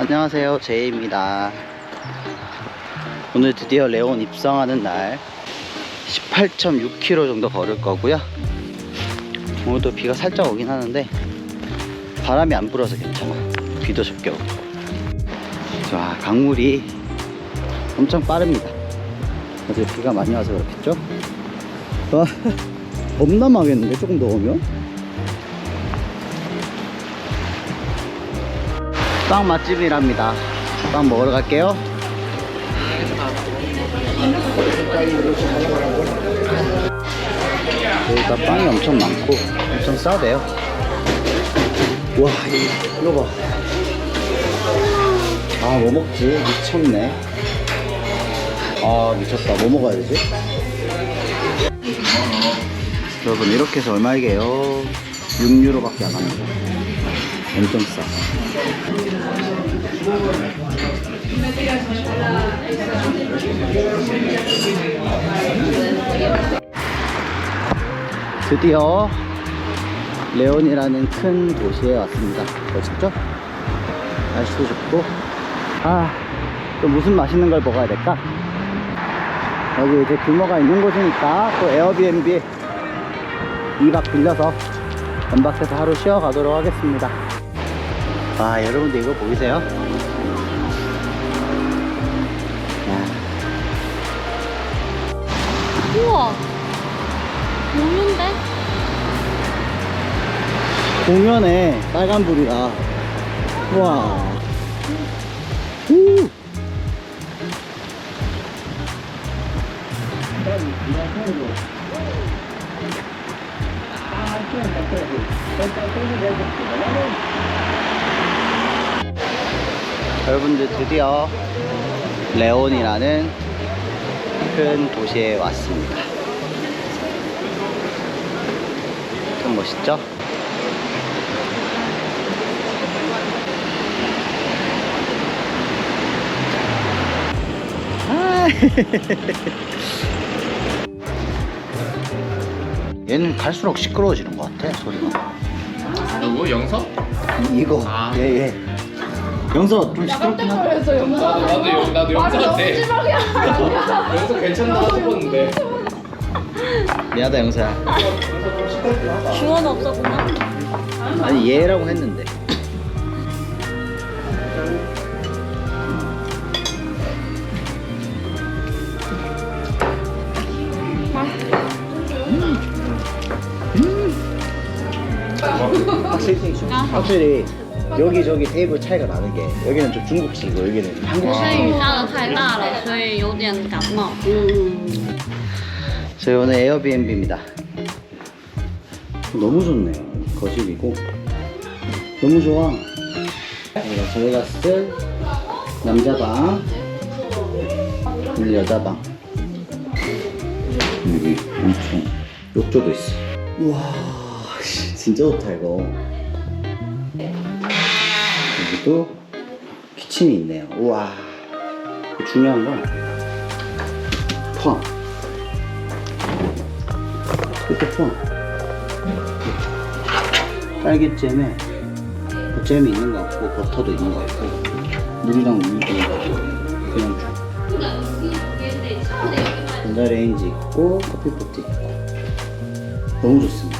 안녕하세요 제이입니다. 오늘 드디어 레온 입성하는 날 18.6km 정도 걸을 거고요. 오늘도 비가 살짝 오긴 하는데 바람이 안 불어서 괜찮아. 비도 적게 오고. 자 강물이 엄청 빠릅니다. 어제 비가 많이 와서 그렇겠죠? 와 겁나 망했는데 조금 더 오면 빵 맛집이랍니다 빵 먹으러 갈게요 여기가 빵이 엄청 많고 엄청 싸대요 와 이- 이거 봐 아, 뭐 먹지? 미쳤네. 아, 미쳤다. 뭐 먹어야 되지? 여러분, 이렇게 해서 얼마이게요? 6유로밖에 안 합니다. 엄청 싸. 드디어 레온이라는 큰 도시에 왔습니다. 멋있죠? 날씨도 좋고 아, 또 무슨 맛있는 걸 먹어야 될까? 여기 이제 규모가 있는 곳이니까 또 에어비앤비 2박 빌려서 연박해서 하루 쉬어가도록 하겠습니다. 아, 여러분들 이거 보이세요? 야, 우와 공유인데? 공연에 빨간불이라. 와. 우! 여러분들 드디어 레온이라는 큰 도시에 왔습니다. 좀 멋있죠? 아. 얘는 갈수록 시끄러워지는 것 같아 소리가 누구 영서? 이- 이거 아. 예 예 영서 좀 시끄럽긴 하다 깜짝놀랐어 영상 나도 나도 영 나도 영서한테 영서 괜찮나 싶었는데. 미안하다 영서야 주원 없었구나. 아니 얘라고 했는데. 확실히, 확실히 여기 저기 테이블 차이가 나는 게 여기는 좀 중국식이고 여기는 한국식 雨下的太大了所以有点感冒 저희 오늘 에어비앤비입니다. 너무 좋네요. 거실이고 너무 좋아. 여기가 저희가 쓸 남자 방, 오늘 여자 방. 여기 엄청 욕조도 있어. 우와, 씨, 진짜 좋다 이거. 여기도 키친이 있네요. 우와, 중요한 건 포함. 이렇게 포함. 딸기잼에 뭐 잼이 있는 것 같고 버터도 있는 것 같고 물이랑 우유도 그냥 줘. 전자레인지 있고 커피포트 있고 너무 좋습니다.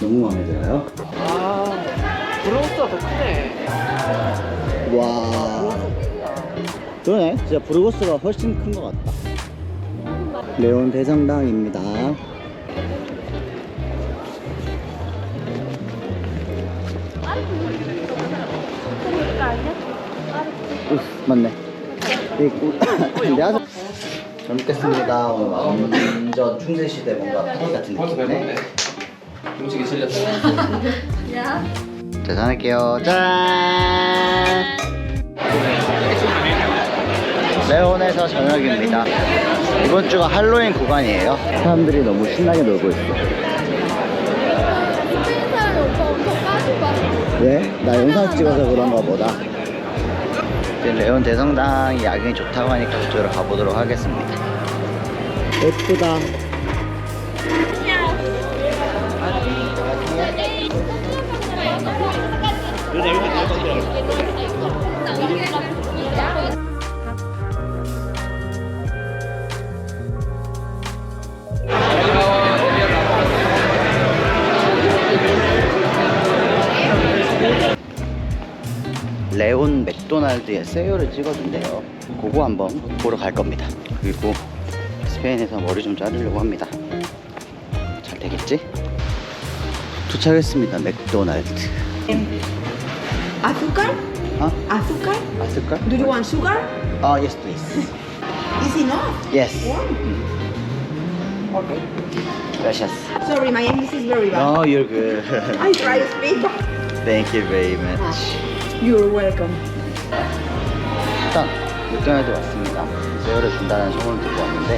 너무 마음에 들어요. 아 브로스가 더 크네 와. 그러네. 진짜 브루고스가 훨씬 큰 것 같다. 레온 대성당입니다. 우, 맞네. 내가 좀- 잘 먹겠습니다. 오늘 완전 중세시대 뭔가 파티 같은 느낌이네. 음식이 질렸어 계산할게요. 짠! 레온에서 저녁입니다. 이번 주가 할로윈 구간이에요. 사람들이 너무 신나게 놀고 있어. 왜? 나 영상 찍어서 그런가 보다. 레온 대성당 야경이 좋다고 하니까 그쪽으로 가보도록 하겠습니다. 예쁘다. 레온 맥도날드의 세요를 찍어준대요. 그거 한번 보러 갈 겁니다. 그리고 스페인에서 머리 좀 자르려고 합니다. 잘 되겠지? 도착했습니다. 맥도날드. Azúcar? 어? Azúcar? 맛을까? Do you want sugar? 아, yes, please. Is enough. Yes. Okay. Gracias. Sorry, my English is very bad. No, you're good. I try to speak. Thank you very much. You're welcome. 일단 맥도날드 왔습니다. 세요를 준다는 소문을 듣고 왔는데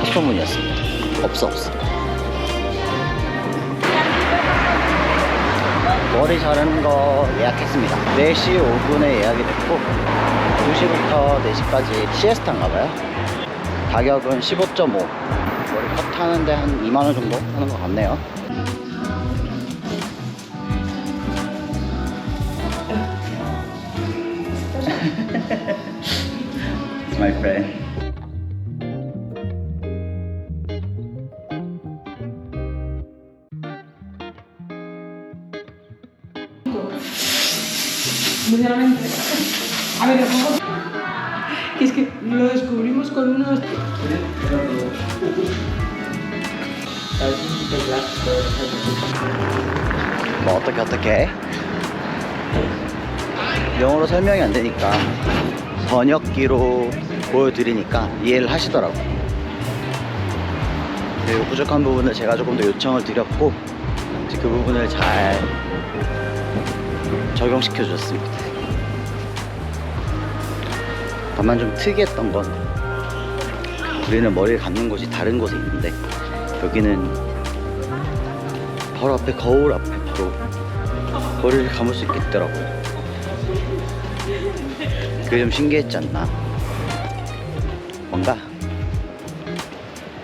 헛소문이었습니다. 없어 없어. 머리 자르는 거 예약했습니다. 4시 5분에 예약이 됐고 2시부터 4시까지 시에스타인가 봐요. 가격은 15.5. 머리 컷 하는데 한 2만 원 정도 하는 것 같네요. it's my friend. A ver, es que lo descubrimos con unos. Bota que eu toquei. 영어로 설명이 안 되니까 번역기로 보여드리니까 이해를 하시더라고 그리고 부족한 부분을 제가 조금 더 요청을 드렸고 이제 그 부분을 잘 적용시켜 줬습니다 다만 좀 특이했던 건 우리는 머리를 감는 곳이 다른 곳에 있는데 여기는 바로 앞에 거울 앞에 바로 머리를 감을 수 있겠더라고요. 그게 좀 신기했지 않나? 뭔가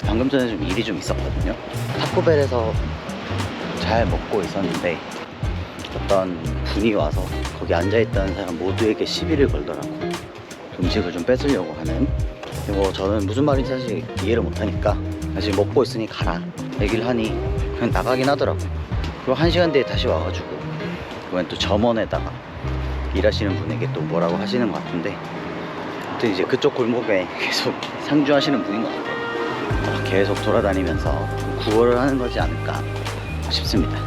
방금 전에 좀 일이 좀 있었거든요. 타코벨에서 잘 먹고 있었는데 어떤 분이 와서 거기 앉아있던 사람 모두에게 시비를 걸더라고. 음식을 좀 뺏으려고 하는. 뭐 저는 무슨 말인지 사실 이해를 못하니까 아직 먹고 있으니 가라 얘기를 하니 그냥 나가긴 하더라고. 그리고 한 시간 뒤에 다시 와가지고 이번엔 또 점원에다가 일하시는 분에게 또 뭐라고 하시는 것 같은데 아무튼 이제 그쪽 골목에 계속 상주하시는 분인 것 같아요. 계속 돌아다니면서 구걸을 하는 거지 않을까 싶습니다.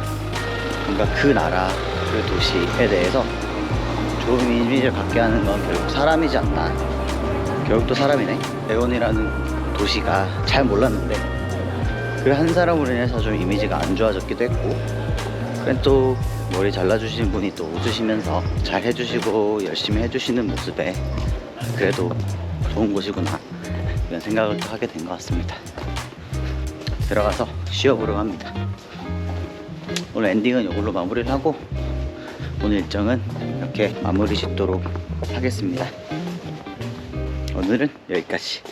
뭔가 그 나라, 그 도시에 대해서 좋은 이미지를 갖게 하는 건 결국 사람이지 않나. 결국 또 사람이네. 레온이라는 도시가 잘 몰랐는데 그 한 사람으로 인해서 좀 이미지가 안 좋아졌기도 했고 그 또 머리 잘라주시는 분이 또 웃으시면서 잘 해주시고 열심히 해주시는 모습에 그래도 좋은 곳이구나 이런 생각을 또 하게 된 것 같습니다. 들어가서 쉬어보려고 합니다. 오늘 엔딩은 이걸로 마무리를 하고 오늘 일정은 이렇게 마무리 짓도록 하겠습니다. 오늘은 여기까지